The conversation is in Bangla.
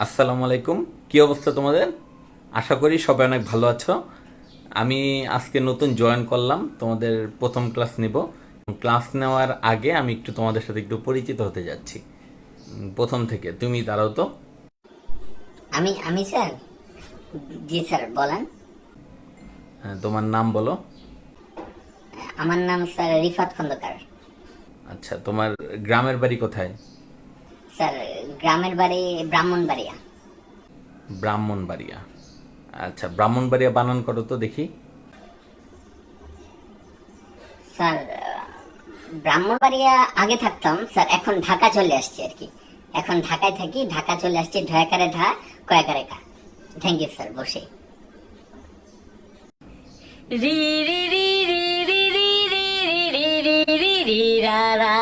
আসসালামু আলাইকুম কি অবস্থা তোমাদের আশা করি সবাই অনেক ভালো আছো আমি আজকে নতুন জয়েন করলাম তোমাদের প্রথম ক্লাস নিব ক্লাস নেওয়ার আগে আমি একটু তোমাদের সাথে একটু পরিচিত হতে যাচ্ছি প্রথম থেকে তুমি দাঁড়াও তো আমি আমি স্যার জি স্যার বলেন হ্যাঁ, তোমার নাম বলো আমার নাম স্যার রিফাত খন্দকার আচ্ছা তোমার গ্রামের বাড়ি কোথায় স্যার গ্রামের বাড়ি ব্রাহ্মণবাড়িয়া ব্রাহ্মণবাড়িয়া আচ্ছা ব্রাহ্মণবাড়িয়া বানান করো তো দেখি স্যার ব্রাহ্মণবাড়িয়া আগে থাকতাম স্যার এখন ঢাকা চলে আসছি আর কি এখন ঢাকায় থাকি ঢাকা চলে আসছি ঢয়াকারে ঢা কয়াকারে কা থ্যাংক ইউ স্যার বসে রি রি রি রি রি রি রি রি রি রি রি রা রা